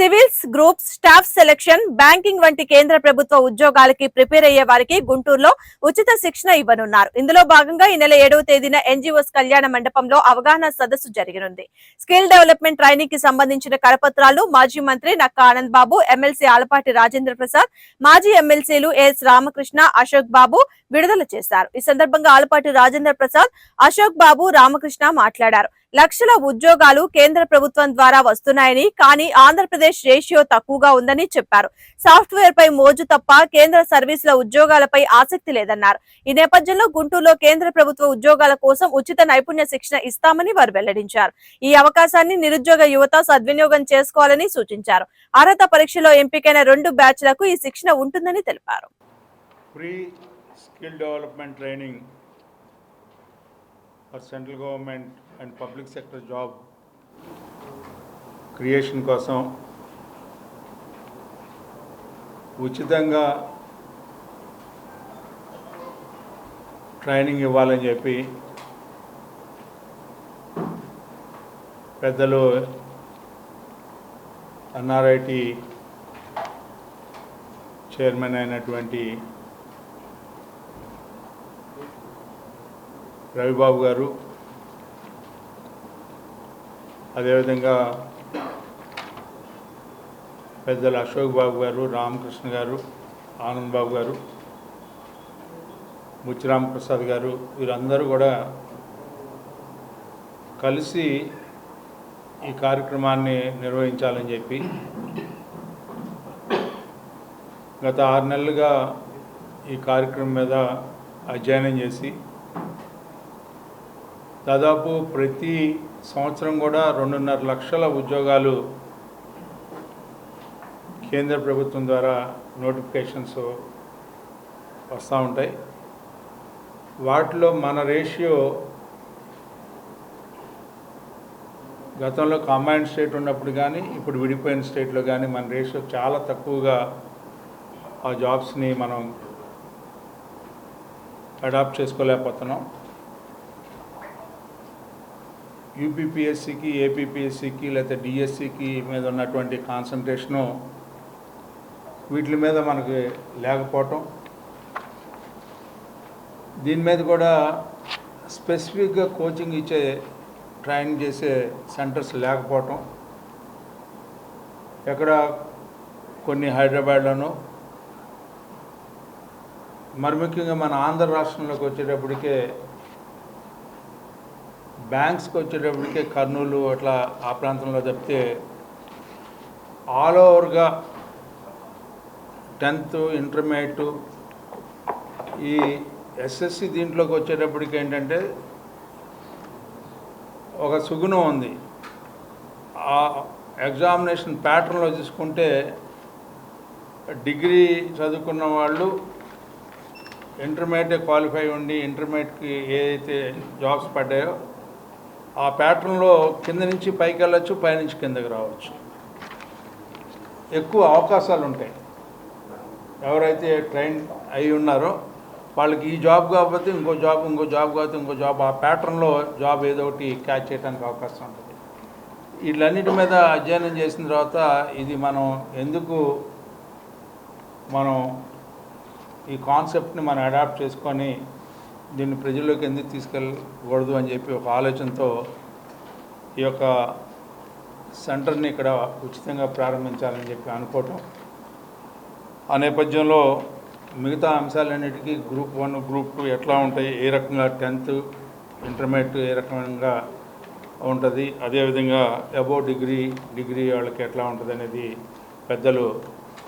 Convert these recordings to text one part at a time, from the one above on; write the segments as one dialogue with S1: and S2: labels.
S1: Civils groups staff selection banking వంటి కేంద్ర ప్రభుత్వ ఉద్యోగాలకి ప్రిపేర్ అయ్యే వారికి గుంటూరులో ఉచిత శిక్షణ ఇవ్వనున్నారు. ఇందులో భాగంగా ఈ నెల ఏడవ తేదీన ఎన్జిఓస్ కళ్యాణ మండపంలో అవగాహన సదస్సు జరగనుంది. స్కిల్ డెవలప్మెంట్ ట్రైనింగ్కి సంబంధించిన కరపత్రాలు మాజీ మంత్రి నక్క ఆనంద్ బాబు ఎమ్మెల్సీ ఆలపాటి రాజేంద్ర ప్రసాద్ మాజీ ఎమ్మెల్సీలు ఎస్ రామకృష్ణ అశోక్ బాబు విడుదల చేశారు. ఈ సందర్భంగా ఆలపాటి రాజేంద్ర ప్రసాద్ అశోక్ బాబు రామకృష్ణ మాట్లాడారు. లక్షల ఉద్యోగాలు కేంద్ర ప్రభుత్వం ద్వారా వస్తున్నాయని కానీ ఆంధ్రప్రదేశ్ రేషియో తక్కువగా ఉందని చెప్పారు. సాఫ్ట్వేర్ పై మోజు తప్ప కేంద్ర సర్వీసుల ఉద్యోగాలపై ఆసక్తి లేదన్నారు. ఈ నేపథ్యంలో గుంటూరులో కేంద్ర ప్రభుత్వ ఉద్యోగాల కోసం ఉచిత నైపుణ్య శిక్షణ ఇస్తామని వారు వెల్లడించారు. ఈ అవకాశాన్ని నిరుద్యోగ యువత సద్వినియోగం చేసుకోవాలని సూచించారు. అర్హత పరీక్షలో ఎంపికైన రెండు బ్యాచ్లకు ఈ శిక్షణ ఉంటుందని తెలిపారు.
S2: Pre skill development training for central government and public sector job creation కోసం ఉచితంగా ట్రైనింగ్ ఇవ్వాలని చెప్పి పెద్దలు ఎన్ఆర్ఐటి చైర్మన్ అయినటువంటి రవిబాబు గారు. అదేవిధంగా పెద్దలు అశోక్ బాబు గారు రామకృష్ణ గారు ఆనంద్ బాబు గారు ముచ్చిరామ్ ప్రసాద్ గారు వీరందరూ కూడా కలిసి ఈ కార్యక్రమాన్ని నిర్వహించాలని చెప్పి గత ఆరు నెలలుగా ఈ కార్యక్రమం మీద అధ్యయనం చేసి దాదాపు ప్రతి సంవత్సరం కూడా రెండున్నర లక్షల ఉద్యోగాలు కేంద్ర ప్రభుత్వం ద్వారా నోటిఫికేషన్స్ వస్తూ ఉంటాయి. వాటిలో మన రేషియో గతంలో కాంబైన్ స్టేట్ ఉన్నప్పుడు కానీ ఇప్పుడు విడిపోయిన స్టేట్లో కానీ మన రేషియో చాలా తక్కువగా ఆ జాబ్స్ని మనం అడాప్ట్ చేసుకోలేకపోతున్నాం. యూపీపీఎస్సికి ఏపీపీఎస్సికి లేకపోతే డిఎస్సికి మీద ఉన్నటువంటి కాన్సన్ట్రేషను వీటి మీద మనకి లేకపోవటం. దీని మీద కూడా స్పెసిఫిక్గా కోచింగ్ ఇచ్చే ట్రైనింగ్ చేసే సెంటర్స్ లేకపోవటం. ఎక్కడ కొన్ని హైదరాబాద్లోనూ. మరి ముఖ్యంగా మన ఆంధ్ర రాష్ట్రంలోకి వచ్చేటప్పటికే బ్యాంక్స్కి వచ్చేటప్పటికే కర్నూలు అట్లా ఆ ప్రాంతంలో చెప్తే ఆల్ ఓవర్గా టెన్త్ ఇంటర్మీడియట్ ఈ ఎస్ఎస్సి దీంట్లోకి వచ్చేటప్పటికి ఏంటంటే ఒక సుగుణం ఉంది. ఆ ఎగ్జామినేషన్ ప్యాటర్న్లో చూసుకుంటే డిగ్రీ చదువుకున్న వాళ్ళు ఇంటర్మీడియట్ క్వాలిఫై ఉండి ఇంటర్మీడియట్కి ఏదైతే జాబ్స్ పడ్డాయో ఆ ప్యాటర్న్లో కింద నుంచి పైకి వెళ్ళచ్చు పైనుంచి కిందకి రావచ్చు. ఎక్కువ అవకాశాలు ఉంటాయి ఎవరైతే ట్రైన్ అయి ఉన్నారో వాళ్ళకి ఈ జాబ్ కాకపోతే ఇంకో జాబ్ ఇంకో జాబ్ కాకపోతే ఇంకో జాబ్ ఆ ప్యాటర్న్లో జాబ్ ఏదో ఒకటి క్యాచ్ చేయడానికి అవకాశం ఉంటుంది. వీటన్నిటి మీద అధ్యయనం చేసిన తర్వాత ఇది మనం ఎందుకు మనం ఈ కాన్సెప్ట్ని మనం అడాప్ట్ చేసుకొని దీన్ని ప్రజల్లోకి ఎందుకు తీసుకెళ్ళకూడదు అని చెప్పి ఒక ఆలోచనతో ఈ యొక్క సెంటర్ని ఇక్కడ ఉచితంగా ప్రారంభించాలని చెప్పి అనుకోవటం. ఆ నేపథ్యంలో మిగతా అంశాలన్నిటికీ గ్రూప్ వన్ గ్రూప్ టూ ఎట్లా ఉంటాయి ఏ రకంగా టెన్త్ ఇంటర్మీడియట్ ఏ రకంగా ఉంటుంది అదేవిధంగా అబౌవ్ డిగ్రీ డిగ్రీ వాళ్ళకి ఎట్లా ఉంటుంది అనేది పెద్దలు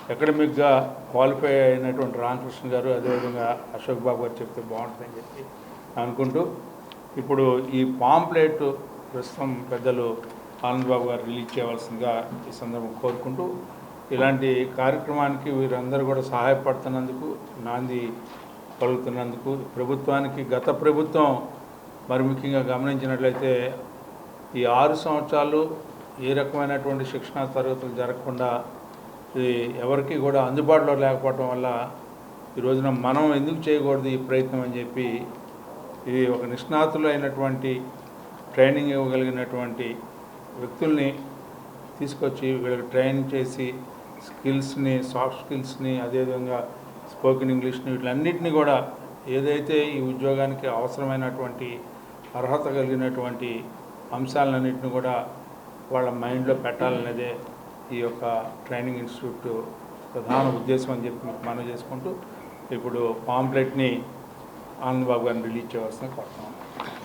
S2: అకాడమిక్గా క్వాలిఫై అయినటువంటి రామకృష్ణ గారు అదేవిధంగా అశోక్ బాబు గారు చెప్తే బాగుంటుందని చెప్పి అనుకుంటూ ఇప్పుడు ఈ పాంప్లెట్ ప్రస్తుతం పెద్దలు ఆనంద్ బాబు గారు రిలీజ్ చేయవలసిందిగా ఈ సందర్భం కోరుకుంటూ ఇలాంటి కార్యక్రమానికి వీరందరూ కూడా సహాయపడుతున్నందుకు నాంది కలుగుతున్నందుకు ప్రభుత్వానికి గత ప్రభుత్వం మరి ముఖ్యంగా గమనించినట్లయితే ఈ ఆరు సంవత్సరాలు ఏ రకమైనటువంటి శిక్షణా తరగతులు జరగకుండా ఇది ఎవరికి కూడా అందుబాటులో లేకపోవటం వల్ల ఈ రోజున మనం ఎందుకు చేయకూడదు ఈ ప్రయత్నం అని చెప్పి ఇది ఒక నిష్ణాతులు అయినటువంటి ట్రైనింగ్ ఇవ్వగలిగినటువంటి వ్యక్తుల్ని తీసుకొచ్చి వీళ్ళకి ట్రైన్ చేసి స్కిల్స్ని సాఫ్ట్ స్కిల్స్ని అదేవిధంగా స్పోకెన్ ఇంగ్లీష్ని వీటిలన్నింటినీ కూడా ఏదైతే ఈ ఉద్యోగానికి అవసరమైనటువంటి అర్హత కలిగినటువంటి అంశాలన్నింటినీ కూడా వాళ్ళ మైండ్లో పెట్టాలనేదే ఈ యొక్క ట్రైనింగ్ ఇన్స్టిట్యూట్ ప్రధాన ఉద్దేశం అని చెప్పి మీకు మనం చేసుకుంటూ ఇప్పుడు పాంప్లెట్ని ఆనంద్ బాబు గారిని రిలీజ్ చేయవలసిన కోరుతున్నాం.